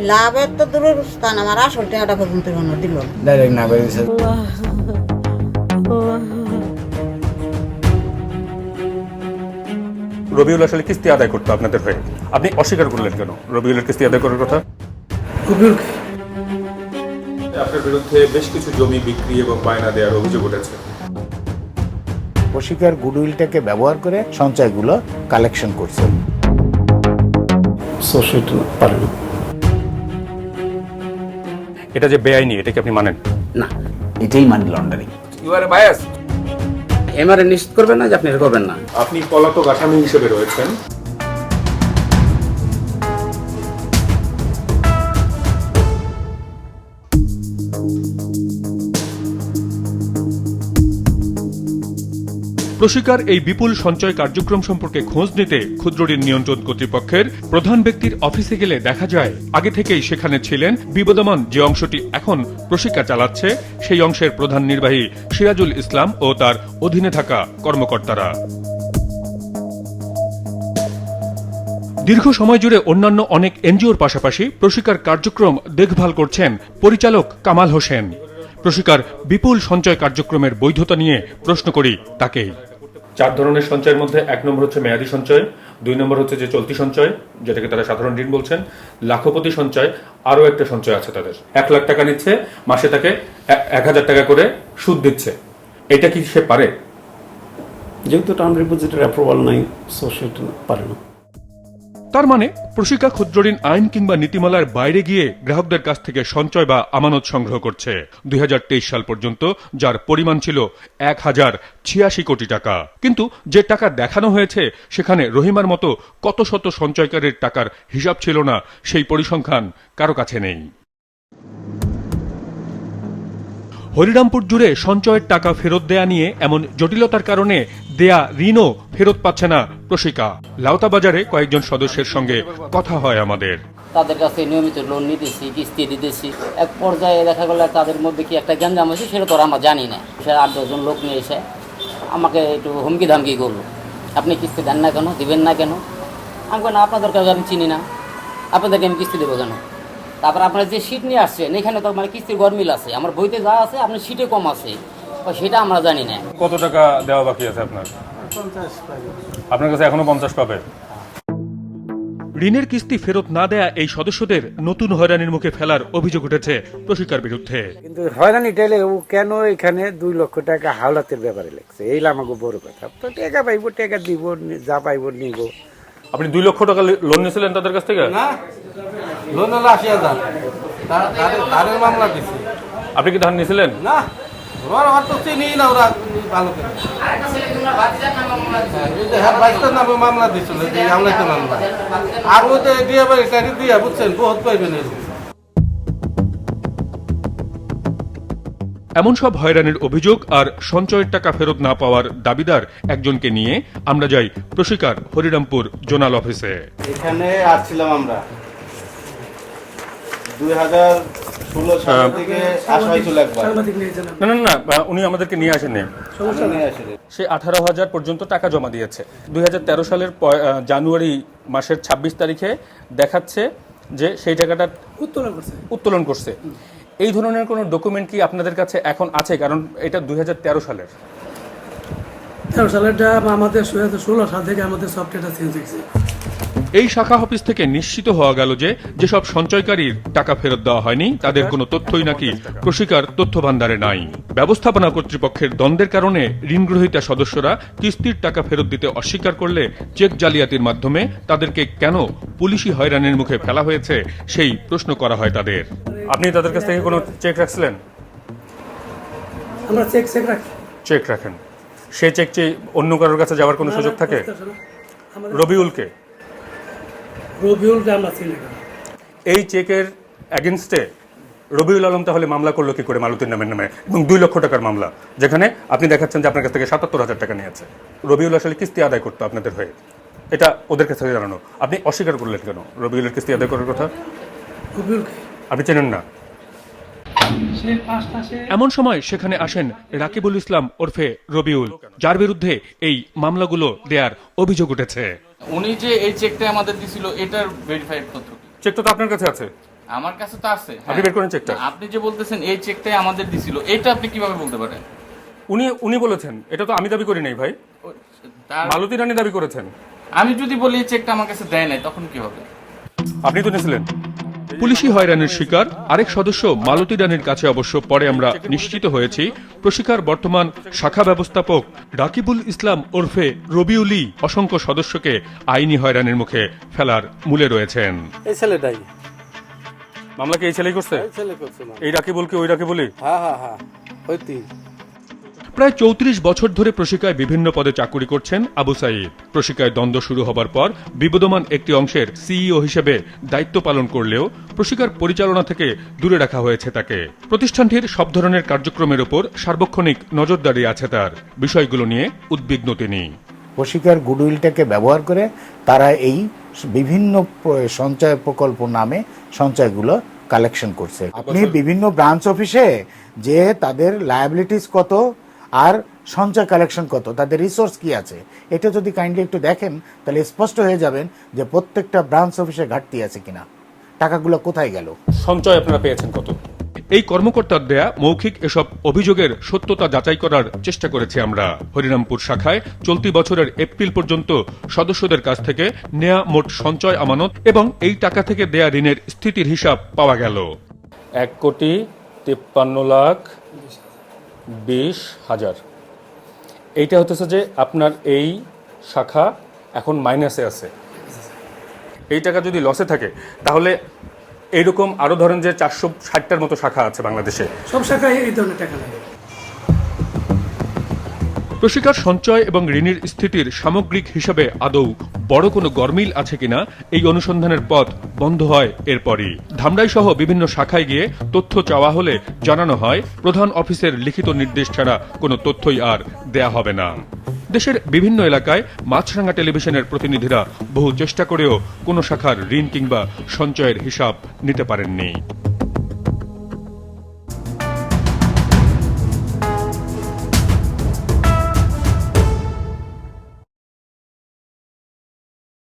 লাভের তো দূরের স্থান আমার আসল টাকাটা পর্যন্ত কোনো দিল ডাইরেক্ট না করে দিছে। রবিউল আসলে কিস্তি আদায় করতো আপনাদের হয়ে। আপনি অস্বীকার করলেন কেন? রবিউলের কিস্তি আদায় করার কথা? আপনার বিরুদ্ধে বেশ কিছু জমি বিক্রি এবং বায়না দেওয়ার অভিযোগ উঠেছে। প্রশিকার গুডউইলটাকে ব্যবহার করে সঞ্চয়গুলো কালেকশন করছে। সোসাইটি পারে না এটা যে বেআইনি এটাকে আপনি মানেন? না এটাই money laundering you are bias MRA নিশ্চিত করবেন না যে আপনি এটা করবেন না। আপনি পলাতক আসামি হিসেবে রয়েছেন। প্রশিকার এই বিপুল সঞ্চয় কার্যক্রম সম্পর্কে খোঁজ নিতে ক্ষুদ্র ঋণ নিয়ন্ত্রণ কর্তৃপক্ষের প্রধান ব্যক্তির অফিসে গেলে দেখা যায়, আগে থেকেই সেখানে ছিলেন বিবদমান যে অংশটি এখন প্রশিকা চালাচ্ছে, সেই অংশের প্রধান নির্বাহী সিরাজুল ইসলাম ও তার অধীনে থাকা কর্মকর্তারা। দীর্ঘ সময় জুড়ে অন্যান্য অনেক এনজিওর পাশাপাশি প্রশিকার কার্যক্রম দেখভাল করছেন পরিচালক কামাল হোসেন। প্রশিকার বিপুল সঞ্চয় কার্যক্রমের বৈধতা নিয়ে প্রশ্ন করি তাকেই। চার ধরনের সঞ্চয়ের মধ্যে এক নম্বর হচ্ছে মেয়াদী সঞ্চয়, দুই নম্বর হচ্ছে যে চলতি সঞ্চয়, যেটাকে তারা সাধারণ ঋণ বলছেন, লাখপতি সঞ্চয়, আরও একটা সঞ্চয় আছে তাদের। এক লাখ টাকা নিচ্ছে, মাসে তাকে এক হাজার টাকা করে সুদ দিচ্ছে। এটা কি সে পারে? যেহেতু টার্ম ডিপোজিটের অ্যাপ্রুভাল নাই সো সেটা পারে না। তার মানে প্রশিকা ক্ষুদ্রঋণ আইন কিংবা নীতিমালার বাইরে গিয়ে গ্রাহকদের কাছ থেকে সঞ্চয় বা আমানত সংগ্রহ করছে। দুই হাজার তেইশ সাল পর্যন্ত যার পরিমাণ ছিল এক হাজার ছিয়াশি কোটি টাকা। কিন্তু যে টাকা দেখানো হয়েছে, সেখানে রহিমার মতো কত শত সঞ্চয়কারীর টাকার হিসাব ছিল না, সেই পরিসংখ্যান কারও কাছে নেই। হরিরামপুর জুড়ে সঞ্চয়ের টাকা ফেরত দেয়া নিয়ে এমন জটিলতার কারণে দেয়া ঋণও ফেরত পাচ্ছে না প্রশিকা। লাউতা বাজারে কয়েকজন সদস্যের সঙ্গে কথা হয় আমাদের। তাদের কাছে নিয়মিত লোন নিতেছি, কিস্তি দিতেছি। এক পর্যায়ে দেখা গেল তাদের মধ্যে কি একটা গ্যাঞ্জাম হয়েছে সেটা তো আমরা জানি না। সে আট দশজন লোক নিয়ে এসে আমাকে একটু হুমকি ধামকি করল। আপনি কিস্তি দেন না কেন, দিবেন না কেন? আমি বললাম আপনাদের কাছে আমি চিনি না। আপনাদেরকে আমি কিস্তি দেবো কেন? তারপর আপনারা যে সিট নিয়ে আসছেন এখানে তো মানে কিস্তির গরমিল আছে। আমার বইতে যা আছে আপনার সিটে কম আছে। সেটা আমরা জানি না। কত টাকা দেওয়া বাকি আছে আপনার? আপনার কাছে এখনও পঞ্চাশ পাবে। ঋণের কিস্তি ফেরত না দেয়া এই সদস্যদের নতুন হয়রানির মুখে ফেলার অভিযোগ উঠেছে প্রশিকার বিরুদ্ধে। কিন্তু হয়রানি টেলে ও কেন এখানে দুই লক্ষ টাকা হাওলাতের ব্যাপারে লেগছে এই আমাকে বড় কথা। তো টাকা পাইবো টাকা দিব যা পাইবো নিব। আপনি দুই লক্ষ টাকা লোন নিয়েছিলেন তাদের কাছ থেকে? লোন হলো আশি হাজার তার- তাদের- তাদের মামলা দিছি। আপনি কি ধান নিয়েছিলেন? না ওরা আমার তো চিনি না ওরা ভালো করে। হ্যাঁ, এই যে বাইশটার নামে মামলা দিছিল যে আমলাইতে মামলা। আর ওই যে দিয়ে বাড়ি দিয়ে বুঝছেন বহুত পাইবেন এরকম। এমন সব হয়রানির অভিযোগ আর সঞ্চয়ের টাকা ফেরত না পাওয়ার দাবিদার একজনকে নিয়ে আমরা যাই প্রশিকার হরিরামপুর জোনাল অফিসে। এখানে আসছিলাম আমরা দুই হাজার ষোলো সাল থেকে আসা হয়েছিল একবার না না না উনি আমাদেরকে নিয়ে আসেননি। সে আঠারো হাজার পর্যন্ত টাকা জমা দিয়েছে। দুই হাজার তেরো সালের জানুয়ারি মাসের ২৬ তারিখে দেখাচ্ছে যে সেই টাকাটা উত্তোলন করছে। এই ধরনের কোনো ডকুমেন্ট কি আপনাদের কাছে এখন আছে? কারণ এটা দুই হাজার তেরো সালের। তেরো সালেরটা আমাদের ষোলো সাল থেকে আমাদের সফটওয়্যারটা চেঞ্জ হয়েছে। এই শাখা অফিস থেকে নিশ্চিত হওয়া গেল যে যেসব সঞ্চয়কারীর টাকা ফেরত দেওয়া হয়নি তাদের কোনো তথ্যই নাকি প্রশিকার তথ্য ভান্ডারে নাই। ব্যবস্থাপনা কর্তৃপক্ষের দ্বন্দ্বের কারণে ঋণ গ্রহীতা সদস্যরা কিস্তির টাকা ফেরত দিতে অস্বীকার করলে চেক জালিয়াতির মাধ্যমে তাদেরকে কেন পুলিশি হয়রানির মুখে ফেলা হয়েছে সেই প্রশ্ন করা হয় তাদের। আপনি তাদের কাছ থেকে কোনো চেক রাখছিলেন? আমরা চেক চেক রাখি। চেক রাখেন। সে চেক চেয়ে অন্য কারোর কাছে যাওয়ার কোনো সুযোগ থাকে? আমাদের রবিউলকে রবিউলটা আমরা চিনি না এই চেকের অ্যাগেনস্টে রবিউল আলম তাহলে মামলা করল কি করে মালতীর নামের নামে? এবং দুই লক্ষ টাকার মামলা যেখানে আপনি দেখাচ্ছেন যে আপনার কাছ থেকে সাতাত্তর হাজার টাকা নিয়েছে রবিউল আসলে কিস্তি আদায় করতো আপনাদের হয়ে। এটা ওদের কাছে জানানো। আপনি অস্বীকার করলেন কেন? রবিউলের কিস্তি আদায় করার কথা? রবিউলকে আপনি চেনেন না? এমন সময় সেখানে আসেন রাকিবুল ইসলাম ওরফে রবিউল যার বিরুদ্ধে এই মামলাগুলো দেয়ার অভিযোগ উঠেছে। উনি যে এই চেকটা আমাদের দিছিল এটার ভেরিফাইড তথ্য কি? চেক তো আপনার কাছে আছে। আমার কাছে তো আছে আপনি বের করেন চেকটা? আপনি যে বলতেছেন এই চেকটাই আমাদের দিছিল এটা আপনি কীভাবে বলতে পারেন? উনি উনি বলেছেন এটা তো আমি দাবি করি নাই ভাই। মালতী রানী দাবি করেছেন। আমি যদি বলি এই চেকটা আমার কাছে দেয় নাই তখন কি হবে? আপনি তো নিয়েছিলেন পুলিশি হয়রানির শিকার। আরেক সদস্য মালতী রানীর কাছে অবশ্য পরে আমরা নিশ্চিত হয়েছি। প্রশিকার বর্তমান শাখা ব্যবস্থাপক রাকিবুল ইসলাম ওরফে রবিউলি অসংখ্য সদস্যকে আইনি হয়রানির মুখে ফেলার মূলে রয়েছেন। এই ছেলেটাই মামলা কি এই ছেলেই করছে? এই ছেলে করছে না এই রাকিবুলকে ওই রাকিবুলি হ্যাঁ হ্যাঁ হ্যাঁ। প্রায় চৌত্রিশ বছর ধরে প্রশিকায় বিভিন্ন পদে চাকুরি করছেন আবু সাইদ। প্রশিকায় দ্বন্দ্ব শুরু হবার পর বিবদমান একটি অংশের সিইও হিসেবে দায়িত্ব পালন করলেও প্রশিকার পরিচালনা থেকে দূরে রাখা হয়েছে তাকে। প্রতিষ্ঠানটির সব ধরনের কার্যক্রমের উপর সার্বক্ষণিক নজরদারি আছে তার। বিষয়গুলো নিয়ে উদ্বিগ্ন তিনি। প্রশিকার গুডউইলটাকে ব্যবহার করে তারা এই বিভিন্ন সঞ্চয় প্রকল্প নামে সঞ্চয়গুলো কালেকশন করছে। আপনি বিভিন্ন ব্রাঞ্চ অফিসে যে তাদের লায়াবিলিটিস কত আর সঞ্চয় কালেকশন কত? তাদের রিসোর্স কি আছে? এটা যদি কাইন্ডলি একটু দেখেন তাহলে স্পষ্ট হয়ে যাবেন যে প্রত্যেকটা ব্রাঞ্চ অফিসে ঘাটতি আছে কিনা। টাকাগুলো কোথায় গেল? সঞ্চয় আপনারা পেয়েছেন কত? এই কর্মকর্তার দেয়া মৌখিক এসব অভিযোগের সত্যতা যাচাই করার চেষ্টা করেছি আমরা। হরিরামপুর শাখায় চলতি বছরের এপ্রিল পর্যন্ত সদস্যদের কাছ থেকে নেয়া মোট সঞ্চয় আমানত এবং এই টাকা থেকে দেয়া ঋণের স্থিতির হিসাব পাওয়া গেল। এক কোটি তিপ্পান্ন লাখ বিশ হাজার। এইটা হতেছে যে আপনার এই শাখা এখন মাইনাসে আছে। এই টাকা যদি লসে থাকে, তাহলে এইরকম আরও ধরেন যে চারশো ষাটটার মতো শাখা আছে বাংলাদেশে। সব শাখায় এই ধরনের টাকা লাগে। প্রশিকার সঞ্চয় এবং ঋণের স্থিতির সামগ্রিক হিসাবে আদৌ বড় কোনো গরমিল আছে কিনা, এই অনুসন্ধানের পথ বন্ধ হয় এরপরই। ধামরাই সহ বিভিন্ন শাখায় গিয়ে তথ্য চাওয়া হলে জানানো হয়, প্রধান অফিসের লিখিত নির্দেশ ছাড়া কোনো তথ্যই আর দেয়া হবে না। দেশের বিভিন্ন এলাকায় মাছরাঙ্গা টেলিভিশনের প্রতিনিধিরা বহু চেষ্টা করেও কোনো শাখার ঋণ কিংবা সঞ্চয়ের হিসাব নিতে পারেননি।